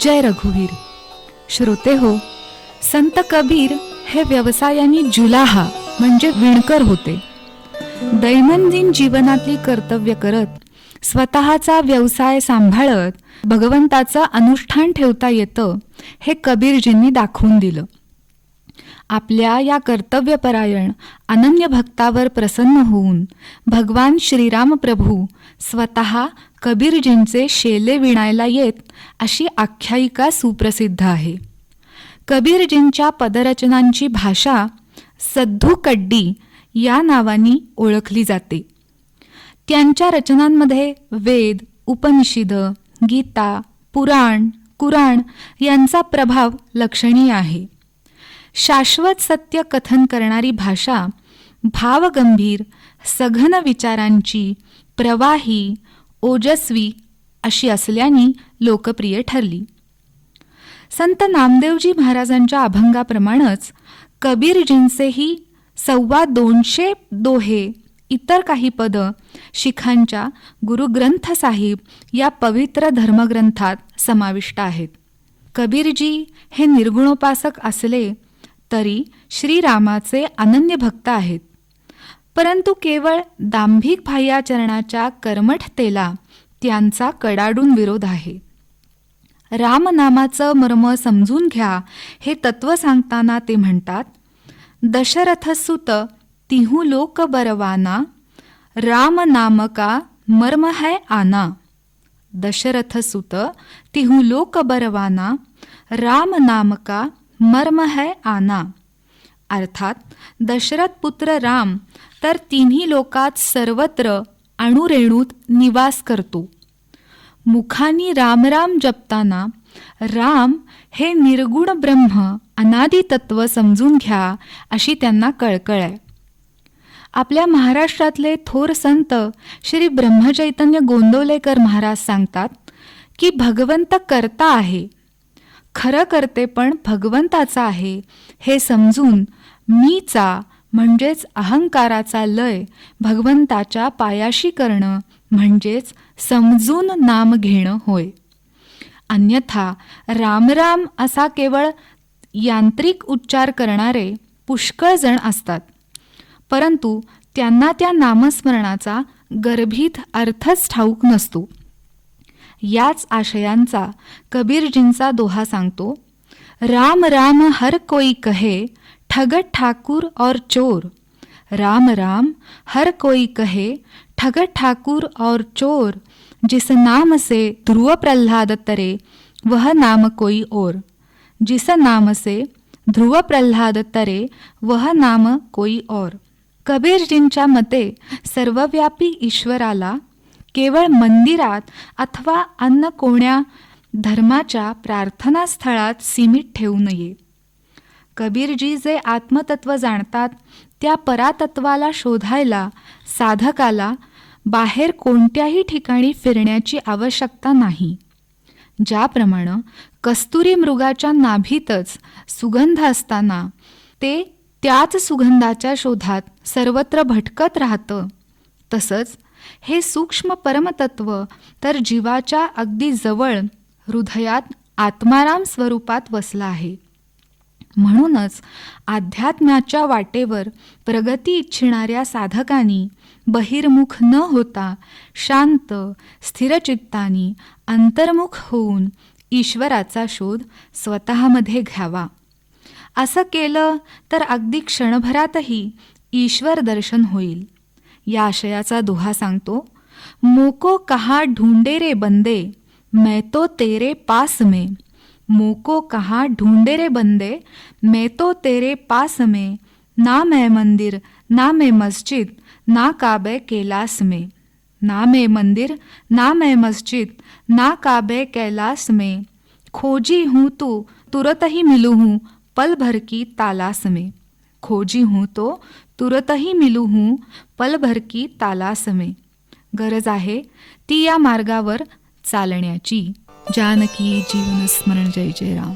जय रघुवीर. श्रोते हो संत कबीर हे व्यवसायाने जुलाहा म्हणजे विणकर होते. दैनंदिन जीवनातली कर्तव्य करत स्वतःचा व्यवसाय सांभाळत भगवंताचं अनुष्ठान ठेवता येतं हे कबीरजींनी दाखवून दिलं. आपल्या या कर्तव्यपरायण अनन्य भक्तावर प्रसन्न होऊन भगवान श्रीराम प्रभू स्वतः कबीरजींचे शेले विणायला येत अशी आख्यायिका सुप्रसिद्ध आहे. कबीरजींच्या पदरचनांची भाषा सद्धू कड्डी या नावानी ओळखली जाते. त्यांच्या रचनांमध्ये वेद उपनिषद गीता पुराण कुराण यांचा प्रभाव लक्षणीय आहे. शाश्वत सत्य कथन करणारी भाषा भावगंभीर सघन विचारांची प्रवाही ओजस्वी अशी असल्याने लोकप्रिय ठरली. संत नामदेवजी महाराजांच्या अभंगाप्रमाणेच कबीरजींचेही सव्वा दोनशे दोहे इतर काही पद शिखांच्या गुरुग्रंथ साहिब या पवित्र धर्मग्रंथात समाविष्ट आहेत. कबीरजी हे निर्गुणोपासक असले तरी श्रीरामाचे अनन्य भक्त आहेत. परंतु केवळ दांभिक भायाचरणाच्या कर्मठतेला त्यांचा कडाडून विरोध आहे. रामनामाचं मर्म समजून घ्या हे तत्व सांगताना ते म्हणतात दशरथसुत तिहू लोक बरवाना राम नामका मर्म है आना. दशरथसुत तिहू लोक बरवाना राम नामका मर्म है आना. अर्थात दशरथ पुत्र राम तर तिन्ही लोकात सर्वत्र अणुरेणूत निवास करतो. मुखानी रामराम जपताना राम हे निर्गुण ब्रह्म अनादी तत्व समजून घ्या अशी त्यांना कळकळ आहे. आपल्या महाराष्ट्रातले थोर संत श्री ब्रह्मचैतन्य गोंदवलेकर महाराज सांगतात की भगवंत करता आहे. खरं करते पण भगवंताचा आहे हे समजून मीचा म्हणजेच अहंकाराचा लय भगवंताच्या पायाशी करणं म्हणजेच समजून नाम घेणं होय. अन्यथा रामराम असा केवळ यांत्रिक उच्चार करणारे पुष्कळ जण असतात. परंतु त्यांना त्या नामस्मरणाचा गर्भित अर्थच ठाऊक नसतो. याच आशयांचा कबीरजींचा दोहा सांगतो राम राम हर कोई कहे ठगत ठाकुर और चोर. राम राम हर कोई कहे ठगत ठाकुर और चोर। जिस नाम से ध्रुव प्रह्लाद तरे वह नाम कोई और। जिस नाम से ध्रुव प्रह्लाद तरे वह नाम कोई और। कबीरजींच्या मते सर्वव्यापी ईश्वराला केवळ मंदिरात अथवा अन्य कोण्या धर्माच्या प्रार्थनास्थळात सीमित ठेवू नये. कबीरजी जे आत्मतत्व जाणतात त्या परातत्वाला शोधायला साधकाला बाहेर कोणत्याही ठिकाणी फिरण्याची आवश्यकता नाही. ज्याप्रमाणे कस्तुरी मृगाच्या नाभीतच सुगंध असताना ते त्याच सुगंधाच्या शोधात सर्वत्र भटकत राहतं तसंच हे सूक्ष्म परमतत्व तर जीवाच्या अगदी जवळ हृदयात आत्माराम स्वरूपात वसला आहे. म्हणूनच अध्यात्म्याच्या वाटेवर प्रगती इच्छिणाऱ्या साधकांनी बहिर्मुख न होता शांत स्थिरचित्तानी अंतर्मुख होऊन ईश्वराचा शोध स्वतःमध्ये घ्यावा. असं केलं तर अगदी क्षणभरातही ईश्वर दर्शन होईल. या आशयाचा दोहा सांगतो मोको कहा ढूंढे रे बंदे मैं तो तेरे पास में. मोको कहा ढूंढे रे बंदे मैं तो तेरे पास में ना मैं मंदिर ना मैं मस्जिद ना काबे कैलास में. ना मैं मंदिर ना मैं मस्जिद ना काबे कैलास में खोजी हूँ तो तुरंत ही मिलू हूँ पल भर की तालास में. खोजी हूँ तो तुरत ही मिलू हूँ पलभर की तालास में गरज आहे ती या मार्गावर चालण्याची. जानकी जीवन स्मरण जय जय राम